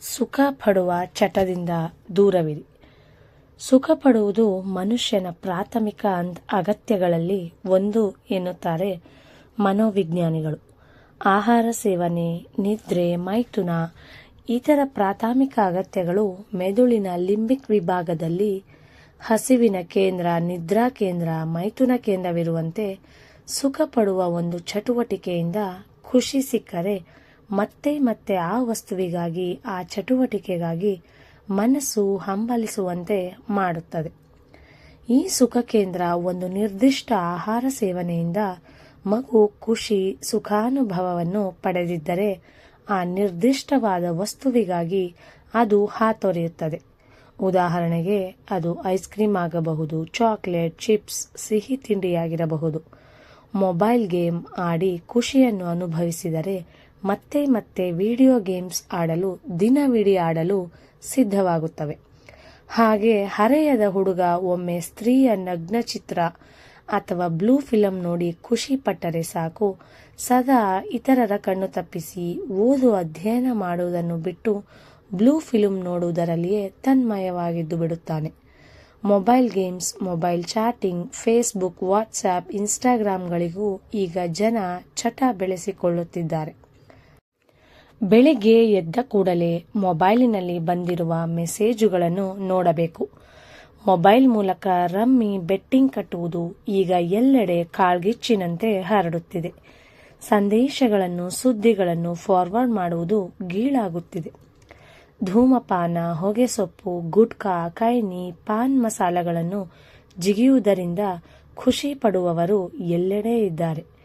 ಸುಖ ಪಡುವ ಚಟದಿಂದ ದೂರವಿರಿ. ಸುಖ ಪಡುವುದು ಮನುಷ್ಯನ ಪ್ರಾಥಮಿಕ ಅಗತ್ಯಗಳಲ್ಲಿ ಒಂದು ಎನ್ನುತ್ತಾರೆ ಮನೋವಿಜ್ಞಾನಿಗಳು. ಆಹಾರ ಸೇವನೆ, ನಿದ್ರೆ, ಮೈಥುನ, ಇತರ ಪ್ರಾಥಮಿಕ ಅಗತ್ಯಗಳು ಮೆದುಳಿನ ಲಿಂಬಿಕ್ ವಿಭಾಗದಲ್ಲಿ ಹಸಿವಿನ ಕೇಂದ್ರ, ನಿದ್ರಾ ಕೇಂದ್ರ, ಮೈಥುನ ಕೇಂದ್ರವಿರುವಂತೆ ಸುಖ ಪಡುವ ಒಂದು ಚಟುವಟಿಕೆಯಿಂದ ಖುಷಿ ಸಿಕ್ಕರೆ ಮತ್ತೆ ಮತ್ತೆ ಆ ವಸ್ತುವಿಗಾಗಿ, ಆ ಚಟುವಟಿಕೆಗಾಗಿ ಮನಸ್ಸು ಹಂಬಲಿಸುವಂತೆ ಮಾಡುತ್ತದೆ. ಈ ಸುಖ ಕೇಂದ್ರ ಒಂದು ನಿರ್ದಿಷ್ಟ ಆಹಾರ ಸೇವನೆಯಿಂದ ಮಗು ಖುಷಿ, ಸುಖಾನುಭವವನ್ನು ಪಡೆದಿದ್ದರೆ ಆ ನಿರ್ದಿಷ್ಟವಾದ ವಸ್ತುವಿಗಾಗಿ ಅದು ಹಾತೊರೆಯುತ್ತದೆ. ಉದಾಹರಣೆಗೆ, ಅದು ಐಸ್ ಕ್ರೀಮ್ ಆಗಬಹುದು, ಚಾಕ್ಲೇಟ್, ಚಿಪ್ಸ್, ಸಿಹಿ ತಿಂಡಿಯಾಗಿರಬಹುದು. ಮೊಬೈಲ್ ಗೇಮ್ ಆಡಿ ಖುಷಿಯನ್ನು ಅನುಭವಿಸಿದರೆ ಮತ್ತೆ ಮತ್ತೆ ವಿಡಿಯೋ ಗೇಮ್ಸ್ ಆಡಲು ದಿನವಿಡೀ ಆಡಲು ಸಿದ್ಧವಾಗುತ್ತವೆ. ಹಾಗೆ ಹರೆಯದ ಹುಡುಗ ಒಮ್ಮೆ ಸ್ತ್ರೀಯ ನಗ್ನ ಚಿತ್ರ ಅಥವಾ ಬ್ಲೂ ಫಿಲಂ ನೋಡಿ ಖುಷಿ ಪಟ್ಟರೆ ಸಾಕು. ಸದಾ ಇತರರ ಕಣ್ಣು ತಪ್ಪಿಸಿ ಓದು ಅಧ್ಯಯನ ಮಾಡುವುದನ್ನು ಬಿಟ್ಟು ಬ್ಲೂ ಫಿಲಂ ನೋಡುವುದರಲ್ಲಿಯೇ ತನ್ಮಯವಾಗಿದ್ದು ಬಿಡುತ್ತಾನೆ. Mobile games, mobile chatting, Facebook, WhatsApp, ಇನ್ಸ್ಟಾಗ್ರಾಮ್ಗಳಿಗೂ ಈಗ ಜನ ಚಟ ಬೆಳೆಸಿಕೊಳ್ಳುತ್ತಿದ್ದಾರೆ. ಬೆಳಿಗ್ಗೆ ಎದ್ದ ಕೂಡಲೇ ಮೊಬೈಲಿನಲ್ಲಿ ಬಂದಿರುವ ಮೆಸೇಜುಗಳನ್ನು ನೋಡಬೇಕು. ಮೊಬೈಲ್ ಮೂಲಕ ರಮ್ಮಿ ಬೆಟ್ಟಿಂಗ್ ಕಟ್ಟುವುದು ಈಗ ಎಲ್ಲೆಡೆ ಕಾಳ್ಗಿಚ್ಚಿನಂತೆ ಹರಡುತ್ತಿದೆ. ಸಂದೇಶಗಳನ್ನು, ಸುದ್ದಿಗಳನ್ನು ಫಾರ್ವರ್ಡ್ ಮಾಡುವುದು ಗೀಳಾಗುತ್ತಿದೆ. ಧೂಮಪಾನ, ಹೊಗೆಸೊಪ್ಪು, ಗುಟ್ಕಾ, ಕೈನಿ, ಪಾನ್ ಮಸಾಲಗಳನ್ನು ಜಿಗಿಯುವುದರಿಂದ ಖುಷಿ ಪಡುವವರು ಎಲ್ಲೆಡೆ ಇದ್ದಾರೆ.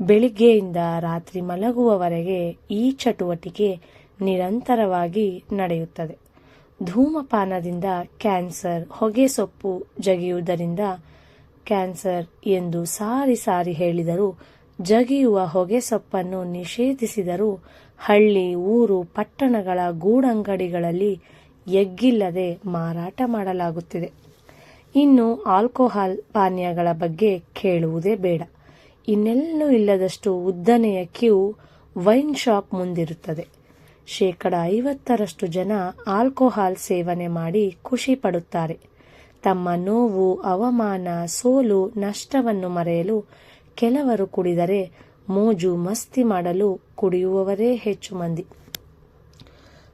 ಬೆಳಿಗ್ಗೆಯಿಂದ ರಾತ್ರಿ ಮಲಗುವವರೆಗೆ ಈ ಚಟುವಟಿಕೆ ನಿರಂತರವಾಗಿ ನಡೆಯುತ್ತದೆ. ಧೂಮಪಾನದಿಂದ ಕ್ಯಾನ್ಸರ್ ಹೊಗೆಸೊಪ್ಪು ಜಗಿಯುವುದರಿಂದ ಕ್ಯಾನ್ಸರ್ ಎಂದು ಸಾರಿ ಸಾರಿ ಹೇಳಿದರೂ, ಜಗಿಯುವ ಹೊಗೆಸೊಪ್ಪನ್ನು ನಿಷೇಧಿಸಿದರೂ, ಹಳ್ಳಿ, ಊರು, ಪಟ್ಟಣಗಳ ಗೂಡಂಗಡಿಗಳಲ್ಲಿ ಎಗ್ಗಿಲ್ಲದೆ ಮಾರಾಟ ಮಾಡಲಾಗುತ್ತಿದೆ. ಇನ್ನು ಆಲ್ಕೋಹಾಲ್ ಪಾನೀಯಗಳ ಬಗ್ಗೆ ಕೇಳುವುದೇ ಬೇಡ. ಇನ್ನೆಲ್ಲೂ ಇಲ್ಲದಷ್ಟು ಉದ್ದನೆಯ ಕ್ಯೂ ವೈನ್ ಶಾಪ್ ಮುಂದಿರುತ್ತದೆ. ಶೇಕಡ ಐವತ್ತರಷ್ಟು ಜನ ಆಲ್ಕೋಹಾಲ್ ಸೇವನೆ ಮಾಡಿ ಖುಷಿ ಪಡುತ್ತಾರೆ. ತಮ್ಮ ನೋವು, ಅವಮಾನ, ಸೋಲು, ನಷ್ಟವನ್ನು ಮರೆಯಲು ಕೆಲವರು ಕುಡಿದರೆ ಮೋಜು ಮಸ್ತಿ ಮಾಡಲು ಕುಡಿಯುವವರೇ ಹೆಚ್ಚು ಮಂದಿ.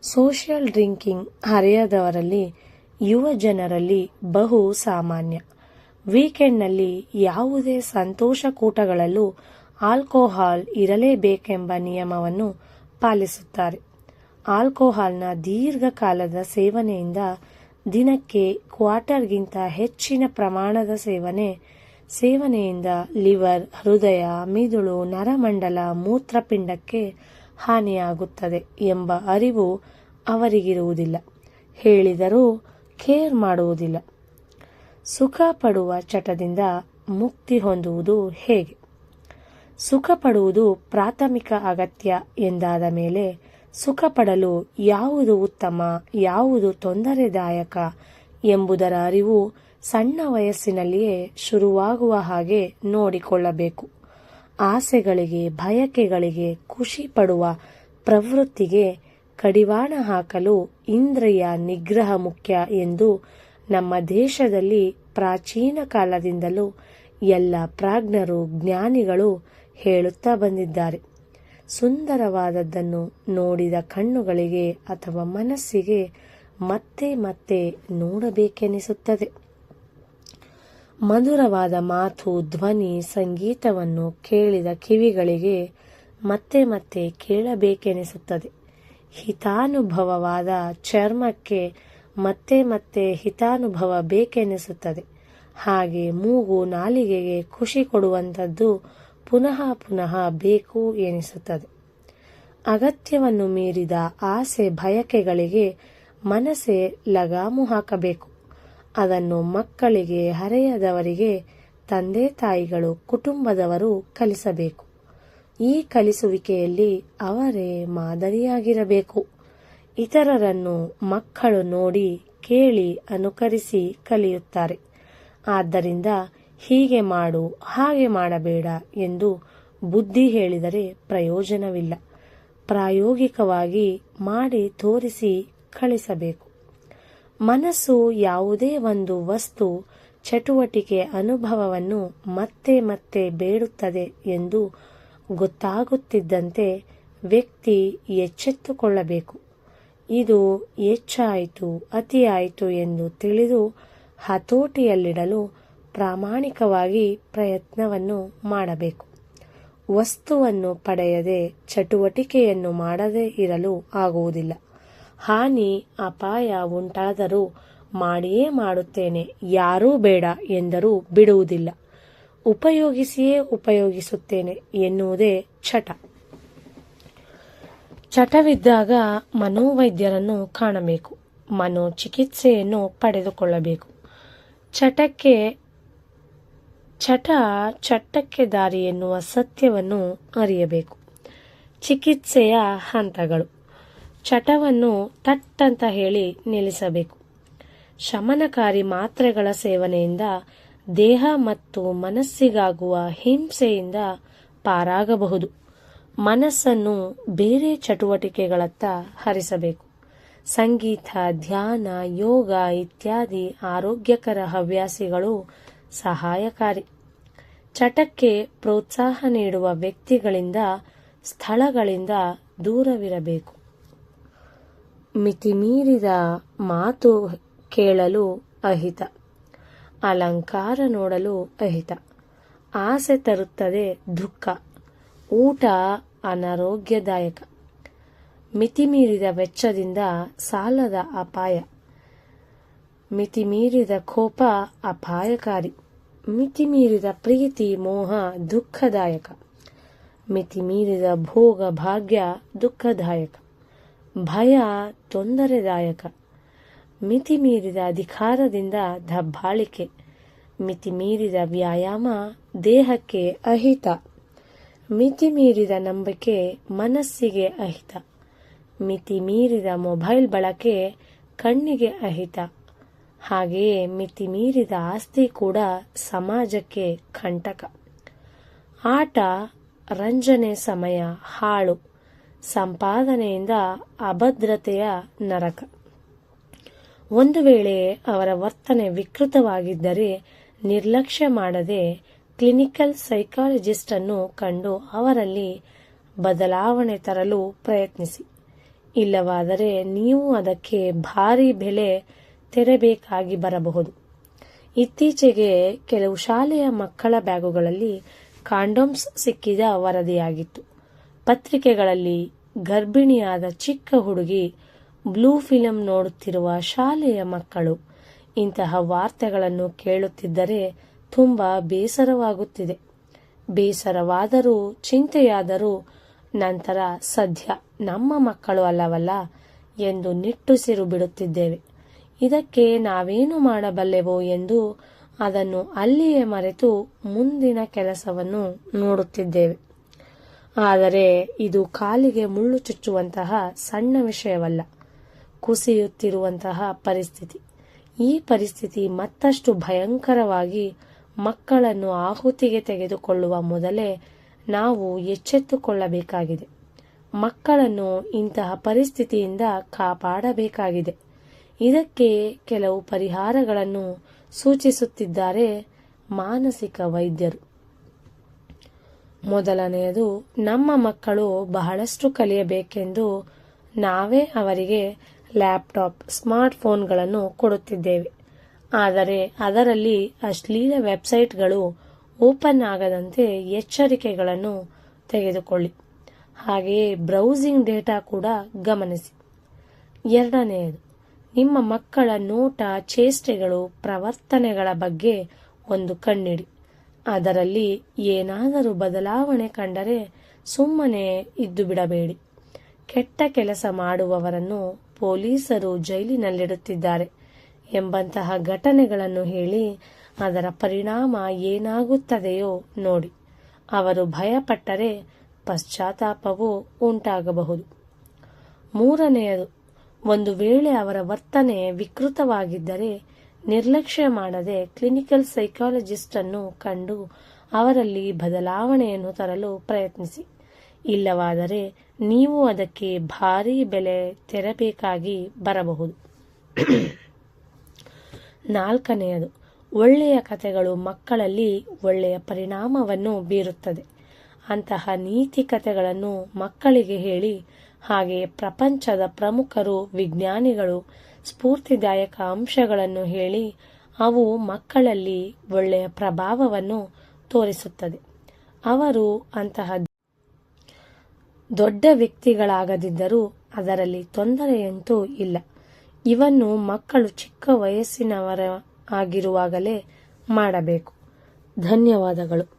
ಸೋಷಿಯಲ್ ಡ್ರಿಂಕಿಂಗ್ ಹರೆಯದವರಲ್ಲಿ ಯುವ ಜನರಲ್ಲಿ ಬಹು ಸಾಮಾನ್ಯ. ವೀಕೆಂಡ್ನಲ್ಲಿ ಯಾವುದೇ ಸಂತೋಷಕೂಟಗಳಲ್ಲೂ ಆಲ್ಕೋಹಾಲ್ ಇರಲೇಬೇಕೆಂಬ ನಿಯಮವನ್ನು ಪಾಲಿಸುತ್ತಾರೆ. ಆಲ್ಕೋಹಾಲ್ನ ದೀರ್ಘಕಾಲದ ಸೇವನೆಯಿಂದ ದಿನಕ್ಕೆ ಕ್ವಾರ್ಟರ್ಗಿಂತ ಹೆಚ್ಚಿನ ಪ್ರಮಾಣದ ಸೇವನೆ, ಸೇವನೆಯಿಂದ ಲಿವರ್, ಹೃದಯ, ಮಿದುಳು, ನರಮಂಡಲ, ಮೂತ್ರಪಿಂಡಕ್ಕೆ ಹಾನಿಯಾಗುತ್ತದೆ ಎಂಬ ಅರಿವು ಅವರಿಗಿರುವುದಿಲ್ಲ. ಹೇಳಿದರೂ ಕೇರ್ ಮಾಡುವುದಿಲ್ಲ. ಸುಖ ಪಡುವ ಚಟದಿಂದ ಮುಕ್ತಿ ಹೊಂದುವುದು ಹೇಗೆ? ಸುಖ ಪಡುವುದು ಪ್ರಾಥಮಿಕ ಅಗತ್ಯ ಎಂದಾದ ಮೇಲೆ ಸುಖ ಪಡಲು ಯಾವುದು ಉತ್ತಮ, ಯಾವುದು ತೊಂದರೆದಾಯಕ ಎಂಬುದರ ಅರಿವು ಸಣ್ಣ ವಯಸ್ಸಿನಲ್ಲಿಯೇ ಶುರುವಾಗುವ ಹಾಗೆ ನೋಡಿಕೊಳ್ಳಬೇಕು. ಆಸೆಗಳಿಗೆ, ಬಯಕೆಗಳಿಗೆ ಖುಷಿ ಪಡುವ ಪ್ರವೃತ್ತಿಗೆ ಕಡಿವಾಣ ಹಾಕಲು ಇಂದ್ರಿಯ ನಿಗ್ರಹ ಮುಖ್ಯ ಎಂದು ನಮ್ಮ ದೇಶದಲ್ಲಿ ಪ್ರಾಚೀನ ಕಾಲದಿಂದಲೂ ಎಲ್ಲ ಪ್ರಾಜ್ಞರು, ಜ್ಞಾನಿಗಳು ಹೇಳುತ್ತಾ ಬಂದಿದ್ದಾರೆ. ಸುಂದರವಾದದ್ದನ್ನು ನೋಡಿದ ಕಣ್ಣುಗಳಿಗೆ ಅಥವಾ ಮನಸ್ಸಿಗೆ ಮತ್ತೆ ಮತ್ತೆ ನೋಡಬೇಕೆನಿಸುತ್ತದೆ. ಮಧುರವಾದ ಮಾತು, ಧ್ವನಿ, ಸಂಗೀತವನ್ನು ಕೇಳಿದ ಕಿವಿಗಳಿಗೆ ಮತ್ತೆ ಮತ್ತೆ ಕೇಳಬೇಕೆನಿಸುತ್ತದೆ. ಹಿತಾನುಭವವಾದ ಚರ್ಮಕ್ಕೆ ಮತ್ತೆ ಮತ್ತೆ ಹಿತಾನುಭವ ಬೇಕೆನಿಸುತ್ತದೆ. ಹಾಗೆ ಮೂಗು ನಾಲಿಗೆಗೆ ಖುಷಿ ಕೊಡುವಂಥದ್ದು ಪುನಃ ಪುನಃ ಬೇಕು ಎನಿಸುತ್ತದೆ. ಅಗತ್ಯವನ್ನು ಮೀರಿದ ಆಸೆ ಬಯಕೆಗಳಿಗೆ ಮನಸ್ಸೇ ಲಗಾಮು ಹಾಕಬೇಕು. ಅದನ್ನು ಮಕ್ಕಳಿಗೆ ಹರೆಯದವರಿಗೆ, ತಂದೆ ತಾಯಿಗಳು ಕುಟುಂಬದವರು ಕಲಿಸಬೇಕು. ಈ ಕಲಿಸುವಿಕೆಯಲ್ಲಿ ಅವರೇ ಮಾದರಿಯಾಗಿರಬೇಕು. ಇತರರನ್ನು ಮಕ್ಕಳು ನೋಡಿ ಕೇಳಿ ಅನುಕರಿಸಿ ಕಲಿಯುತ್ತಾರೆ. ಆದ್ದರಿಂದ ಹೀಗೆ ಮಾಡು, ಹಾಗೆ ಮಾಡಬೇಡ ಎಂದು ಬುದ್ಧಿ ಹೇಳಿದರೆ ಪ್ರಯೋಜನವಿಲ್ಲ. ಪ್ರಾಯೋಗಿಕವಾಗಿ ಮಾಡಿ ತೋರಿಸಿ ಕಳಿಸಬೇಕು. ಮನಸ್ಸು ಯಾವುದೇ ಒಂದು ವಸ್ತು ಚಟುವಟಿಕೆ ಅನುಭವವನ್ನು ಮತ್ತೆ ಮತ್ತೆ ಬೇಡುತ್ತದೆ ಎಂದು ಗೊತ್ತಾಗುತ್ತಿದ್ದಂತೆ ವ್ಯಕ್ತಿ ಎಚ್ಚೆತ್ತುಕೊಳ್ಳಬೇಕು. ಇದು ಹೆಚ್ಚಾಯಿತು, ಅತಿಯಾಯಿತು ಎಂದು ತಿಳಿದು ಹತೋಟಿಯಲ್ಲಿಡಲು ಪ್ರಾಮಾಣಿಕವಾಗಿ ಪ್ರಯತ್ನವನ್ನು ಮಾಡಬೇಕು. ವಸ್ತುವನ್ನು ಪಡೆಯದೆ ಚಟುವಟಿಕೆಯನ್ನು ಮಾಡದೇ ಇರಲು ಆಗುವುದಿಲ್ಲ. ಹಾನಿ, ಅಪಾಯ ಉಂಟಾದರೂ ಮಾಡಿಯೇ ಮಾಡುತ್ತೇನೆ, ಯಾರೂ ಬೇಡ ಎಂದರೂ ಬಿಡುವುದಿಲ್ಲ. ಉಪಯೋಗಿಸಿಯೇ ಉಪಯೋಗಿಸುತ್ತೇನೆ ಎನ್ನುವುದೇ ಚಟ ಚಟವಿದ್ದಾಗ ಮನೋವೈದ್ಯರನ್ನು ಕಾಣಬೇಕು, ಮನೋಚಿಕಿತ್ಸೆಯನ್ನು ಪಡೆದುಕೊಳ್ಳಬೇಕು. ಚಟಕ್ಕೆ, ಚಟ ಚಟಕ್ಕೆ ದಾರಿ ಎನ್ನುವ ಸತ್ಯವನ್ನು ಅರಿಯಬೇಕು. ಚಿಕಿತ್ಸೆಯ ಹಂತಗಳು. ಚಟವನ್ನು ತಟ್ಟಂತ ಹೇಳಿ ನಿಲ್ಲಿಸಬೇಕು. ಶಮನಕಾರಿ ಮಾತ್ರೆಗಳ ಸೇವನೆಯಿಂದ ದೇಹ ಮತ್ತು ಮನಸ್ಸಿಗಾಗುವ ಹಿಂಸೆಯಿಂದ ಪಾರಾಗಬಹುದು. ಮನಸ್ಸನ್ನು ಬೇರೆ ಚಟುವಟಿಕೆಗಳತ್ತ ಹರಿಸಬೇಕು. ಸಂಗೀತ, ಧ್ಯಾನ, ಯೋಗ ಇತ್ಯಾದಿ ಆರೋಗ್ಯಕರ ಹವ್ಯಾಸಿಗಳು ಸಹಾಯಕಾರಿ. ಚಟಕ್ಕೆ ಪ್ರೋತ್ಸಾಹ ನೀಡುವ ವ್ಯಕ್ತಿಗಳಿಂದ ಸ್ಥಳಗಳಿಂದ ದೂರವಿರಬೇಕು. ಮಿತಿಮೀರಿದ ಮಾತು ಕೇಳಲು ಅಹಿತ. ಅಲಂಕಾರ ನೋಡಲು ಅಹಿತ. ಆಸೆ ತರುತ್ತದೆ ದುಃಖ. ಊಟ ಅನಾರೋಗ್ಯದಾಯಕ. ಮಿತಿಮೀರಿದ ವೆಚ್ಚದಿಂದ ಸಾಲದ ಅಪಾಯ. ಮಿತಿಮೀರಿದ ಕೋಪ ಅಪಾಯಕಾರಿ. ಮಿತಿಮೀರಿದ ಪ್ರೀತಿ, ಮೋಹ ದುಃಖದಾಯಕ. ಮಿತಿಮೀರಿದ ಭೋಗ ಭಾಗ್ಯ ದುಃಖದಾಯಕ. ಭಯ ತೊಂದರೆದಾಯಕ. ಮಿತಿಮೀರಿದ ಅಧಿಕಾರದಿಂದ ದಬ್ಬಾಳಿಕೆ. ಮಿತಿಮೀರಿದ ವ್ಯಾಯಾಮ ದೇಹಕ್ಕೆ ಅಹಿತ. ಮಿತಿಮೀರಿದ ನಂಬಿಕೆ ಮನಸ್ಸಿಗೆ ಅಹಿತ. ಮಿತಿ ಮೀರಿದ ಮೊಬೈಲ್ ಬಳಕೆ ಕಣ್ಣಿಗೆ ಅಹಿತ. ಹಾಗೆಯೇ ಮಿತಿ ಮೀರಿದ ಆಸ್ತಿ ಕೂಡ ಸಮಾಜಕ್ಕೆ ಕಂಟಕ. ಆಟ, ರಂಜನೆ ಸಮಯ, ಹಾಳು, ಸಂಪಾದನೆಯಿಂದ ಅಭದ್ರತೆಯ ನರಕ. ಒಂದು ವೇಳೆ ಅವರ ವರ್ತನೆ ವಿಕೃತವಾಗಿದ್ದರೆ ನಿರ್ಲಕ್ಷ್ಯ ಮಾಡದೆ ಕ್ಲಿನಿಕಲ್ ಸೈಕಾಲಜಿಸ್ಟ್ ಅನ್ನು ಕಂಡು ಅವರಲ್ಲಿ ಬದಲಾವಣೆ ತರಲು ಪ್ರಯತ್ನಿಸಿ. ಇಲ್ಲವಾದರೆ ನೀವು ಅದಕ್ಕೆ ಭಾರಿ ಬೆಲೆ ತೆರಬೇಕಾಗಿ ಬರಬಹುದು. ಇತ್ತೀಚೆಗೆ ಕೆಲವು ಶಾಲೆಯ ಮಕ್ಕಳ ಬ್ಯಾಗುಗಳಲ್ಲಿ ಕಾಂಡೋಮ್ಸ್ ಸಿಕ್ಕಿದ ವರದಿಯಾಗಿತ್ತು. ಪತ್ರಿಕೆಗಳಲ್ಲಿ ಗರ್ಭಿಣಿಯಾದ ಚಿಕ್ಕ ಹುಡುಗಿ ಬ್ಲೂ ಫಿಲಂ ನೋಡುತ್ತಿರುವ ಶಾಲೆಯ ಮಕ್ಕಳು ಇಂತಹ ವಾರ್ತೆಗಳನ್ನು ಕೇಳುತ್ತಿದ್ದರೆ ತುಂಬಾ ಬೇಸರವಾಗುತ್ತಿದೆ. ಬೇಸರವಾದರೂ, ಚಿಂತೆಯಾದರೂ, ನಂತರ ಸದ್ಯ ನಮ್ಮ ಮಕ್ಕಳು ಅಲ್ಲವಲ್ಲ ಎಂದು ನಿಟ್ಟುಸಿರು ಬಿಡುತ್ತಿದ್ದೇವೆ. ಇದಕ್ಕೆ ನಾವೇನು ಮಾಡಬಲ್ಲೆವೋ ಎಂದು ಅದನ್ನು ಅಲ್ಲಿಯೇ ಮರೆತು ಮುಂದಿನ ಕೆಲಸವನ್ನು ನೋಡುತ್ತಿದ್ದೇವೆ. ಆದರೆ ಇದು ಕಾಲಿಗೆ ಮುಳ್ಳು ಚುಚ್ಚುವಂತಹ ಸಣ್ಣ ವಿಷಯವಲ್ಲ. ಕುಸಿಯುತ್ತಿರುವಂತಹ ಪರಿಸ್ಥಿತಿ. ಈ ಪರಿಸ್ಥಿತಿ ಮತ್ತಷ್ಟು ಭಯಂಕರವಾಗಿ ಮಕ್ಕಳನ್ನು ಆಹುತಿಗೆ ತೆಗೆದುಕೊಳ್ಳುವ ಮೊದಲೇ ನಾವು ಎಚ್ಚೆತ್ತುಕೊಳ್ಳಬೇಕಾಗಿದೆ. ಮಕ್ಕಳನ್ನು ಇಂತಹ ಪರಿಸ್ಥಿತಿಯಿಂದ ಕಾಪಾಡಬೇಕಾಗಿದೆ. ಇದಕ್ಕೆ ಕೆಲವು ಪರಿಹಾರಗಳನ್ನು ಸೂಚಿಸುತ್ತಿದ್ದಾರೆ ಮಾನಸಿಕ ವೈದ್ಯರು. ಮೊದಲನೆಯದು, ನಮ್ಮ ಮಕ್ಕಳು ಬಹಳಷ್ಟು ಕಲಿಯಬೇಕೆಂದು ನಾವೇ ಅವರಿಗೆ ಲ್ಯಾಪ್ಟಾಪ್, ಸ್ಮಾರ್ಟ್ಫೋನ್ಗಳನ್ನು ಕೊಡುತ್ತಿದ್ದೇವೆ. ಆದರೆ ಅದರಲ್ಲಿ ಅಶ್ಲೀಲ ವೆಬ್ಸೈಟ್ಗಳು ಓಪನ್ ಆಗದಂತೆ ಎಚ್ಚರಿಕೆಗಳನ್ನು ತೆಗೆದುಕೊಳ್ಳಿ. ಹಾಗೆಯೇ ಬ್ರೌಸಿಂಗ್ ಡೇಟಾ ಕೂಡ ಗಮನಿಸಿ. ಎರಡನೆಯದು, ನಿಮ್ಮ ಮಕ್ಕಳ ನೋಟ ಚೇಷ್ಟೆಗಳು ಪ್ರವರ್ತನೆಗಳ ಬಗ್ಗೆ ಒಂದು ಕಣ್ಣಿಡಿ. ಅದರಲ್ಲಿ ಏನಾದರೂ ಬದಲಾವಣೆ ಕಂಡರೆ ಸುಮ್ಮನೆ ಇದ್ದು ಬಿಡಬೇಡಿ. ಕೆಟ್ಟ ಕೆಲಸ ಮಾಡುವವರನ್ನು ಪೊಲೀಸರು ಜೈಲಿನಲ್ಲಿಡುತ್ತಿದ್ದಾರೆ. ಎಂಬಂತಹ ಘಟನೆಗಳನ್ನು ಹೇಳಿ ಅದರ ಪರಿಣಾಮ ಏನಾಗುತ್ತದೆಯೋ ನೋಡಿ. ಅವರು ಭಯಪಟ್ಟರೆ ಪಶ್ಚಾತ್ತಾಪವು ಉಂಟಾಗಬಹುದು. ಮೂರನೆಯದು, ಒಂದು ವೇಳೆ ಅವರ ವರ್ತನೆ ವಿಕೃತವಾಗಿದ್ದರೆ ನಿರ್ಲಕ್ಷ್ಯ ಮಾಡದೆ ಕ್ಲಿನಿಕಲ್ ಸೈಕಾಲಜಿಸ್ಟ್ ಅನ್ನು ಕಂಡು ಅವರಲ್ಲಿ ಬದಲಾವಣೆಯನ್ನು ತರಲು ಪ್ರಯತ್ನಿಸಿ. ಇಲ್ಲವಾದರೆ ನೀವು ಅದಕ್ಕೆ ಭಾರೀ ಬೆಲೆ ತೆರಬೇಕಾಗಿ ಬರಬಹುದು. ನಾಲ್ಕನೆಯದು, ಒಳ್ಳೆಯ ಕಥೆಗಳು ಮಕ್ಕಳಲ್ಲಿ ಒಳ್ಳೆಯ ಪರಿಣಾಮವನ್ನು ಬೀರುತ್ತದೆ. ಅಂತಹ ನೀತಿ ಕಥೆಗಳನ್ನು ಮಕ್ಕಳಿಗೆ ಹೇಳಿ ಹಾಗೆಯೇ ಪ್ರಪಂಚದ ಪ್ರಮುಖರು, ವಿಜ್ಞಾನಿಗಳು, ಸ್ಫೂರ್ತಿದಾಯಕ ಅಂಶಗಳನ್ನು ಹೇಳಿ, ಅವು ಮಕ್ಕಳಲ್ಲಿ ಒಳ್ಳೆಯ ಪ್ರಭಾವವನ್ನು ತೋರಿಸುತ್ತದೆ. ಅವರು ಅಂತಹ ದೊಡ್ಡ ವ್ಯಕ್ತಿಗಳಾಗದಿದ್ದರೂ ಅದರಲ್ಲಿ ತೊಂದರೆಯಂತೂ ಇಲ್ಲ. ಇವನ್ನು ಮಕ್ಕಳು ಚಿಕ್ಕ ವಯಸ್ಸಿನವರ ಆಗಿರುವಾಗಲೇ ಮಾಡಬೇಕು. ಧನ್ಯವಾದಗಳು.